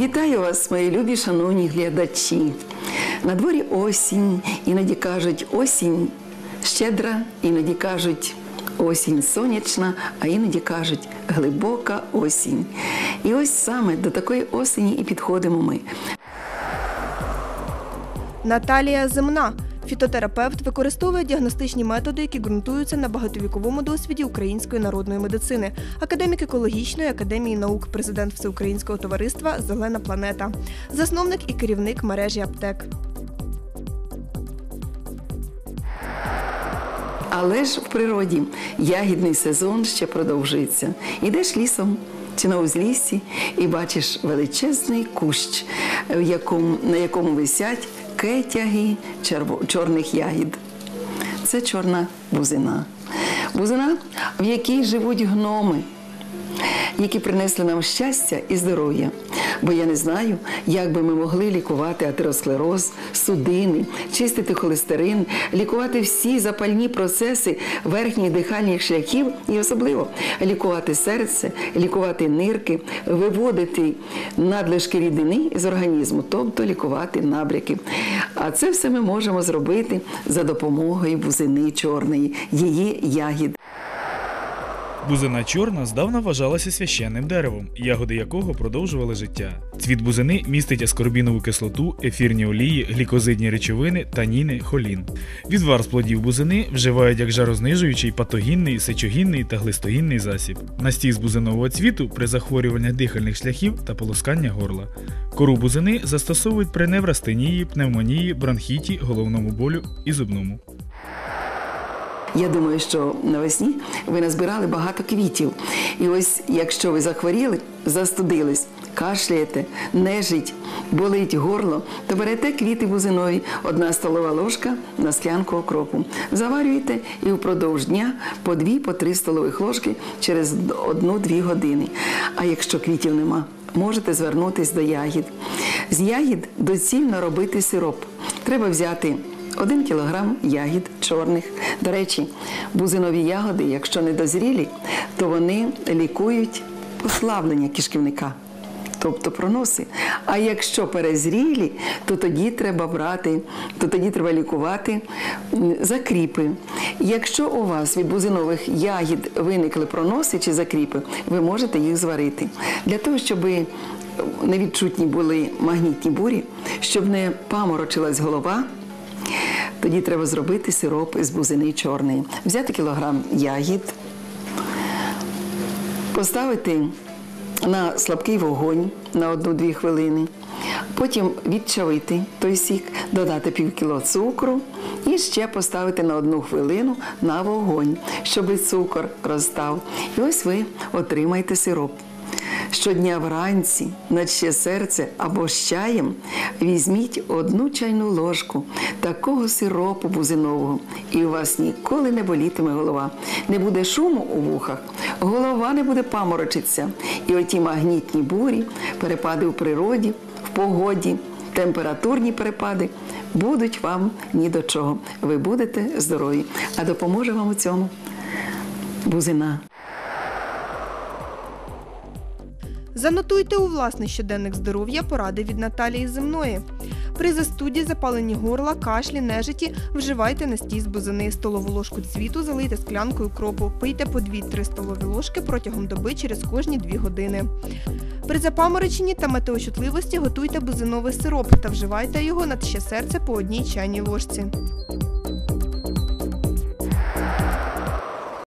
Вітаю вас, мої любі шановні глядачі. На дворі осінь, іноді кажуть осінь щедра, іноді кажуть осінь сонячна, а іноді кажуть глибока осінь. І ось саме до такої осені і підходимо ми. Наталія Земна. Фітотерапевт використовує діагностичні методи, які ґрунтуються на багатовіковому досвіді української народної медицини, академік екологічної академії наук, президент Всеукраїнського товариства Зелена планета, засновник і керівник мережі аптек. Але ж в природі ягідний сезон ще продовжується. Ідеш лісом чи на узліссі і бачиш величезний кущ, на якому висять кетяги черво- чорних ягід. Це чорна бузина. Бузина, в якій живуть гноми, які принесли нам щастя і здоров'я. Бо я не знаю, як би ми могли лікувати атеросклероз, судини, чистити холестерин, лікувати всі запальні процеси верхніх дихальних шляхів і особливо лікувати серце, лікувати нирки, виводити надлишки рідини з організму, тобто лікувати набряки. А це все ми можемо зробити за допомогою бузини чорної, її ягід. Бузина чорна здавна вважалася священним деревом, ягоди якого продовжували життя. Цвіт бузини містить аскорбінову кислоту, ефірні олії, глікозидні речовини, таніни, холін. Відвар з плодів бузини вживають як жарознижуючий, патогінний, сечогінний та глистогінний засіб. Настій з бузинового цвіту при захворюваннях дихальних шляхів та полоскання горла. Кору бузини застосовують при неврастенії, пневмонії, бронхіті, головному болю і зубному. Я думаю, що навесні ви назбирали багато квітів. І ось, якщо ви захворіли, застудились, кашляєте, нежить, болить горло, то берете квіти бузинові, одна столова ложка на склянку окропу. Заварюєте і впродовж дня по дві, по три столових ложки через одну-дві години. А якщо квітів нема, можете звернутися до ягід. З ягід доцільно робити сироп. Треба взяти 1 кілограм ягід чорних. До речі, бузинові ягоди, якщо не дозрілі, то вони лікують послаблення кишківника. Тобто проноси. А якщо перезрілі, то тоді треба брати, то тоді треба лікувати закріпи. Якщо у вас від бузинових ягід виникли проноси чи закріпи, ви можете їх зварити. Для того, щоб невідчутні були магнітні бурі, щоб не паморочилась голова, тоді треба зробити сироп із бузини чорної. Взяти кілограм ягід, поставити на слабкий вогонь на 1-2 хвилини. Потім відчавити той сік, додати пів кіло цукру і ще поставити на одну хвилину на вогонь, щоб цукор розстав. І ось ви отримаєте сироп. Щодня вранці, наче серце або з чаєм, візьміть одну чайну ложку такого сиропу бузинового, і у вас ніколи не болітиме голова. Не буде шуму у вухах, голова не буде паморочитися. І оті магнітні бурі, перепади у природі, в погоді, температурні перепади будуть вам ні до чого. Ви будете здорові. А допоможе вам у цьому бузина. Занотуйте у власний щоденник здоров'я поради від Наталії Земної. При застуді, запаленні горла, кашлі, нежиті вживайте настій з бузини. Столову ложку цвіту залийте склянкою кропу. Пийте по 2-3 столові ложки протягом доби через кожні 2 години. При запамороченні та метеочутливості готуйте бузиновий сироп та вживайте його на ще серце по одній чайній ложці.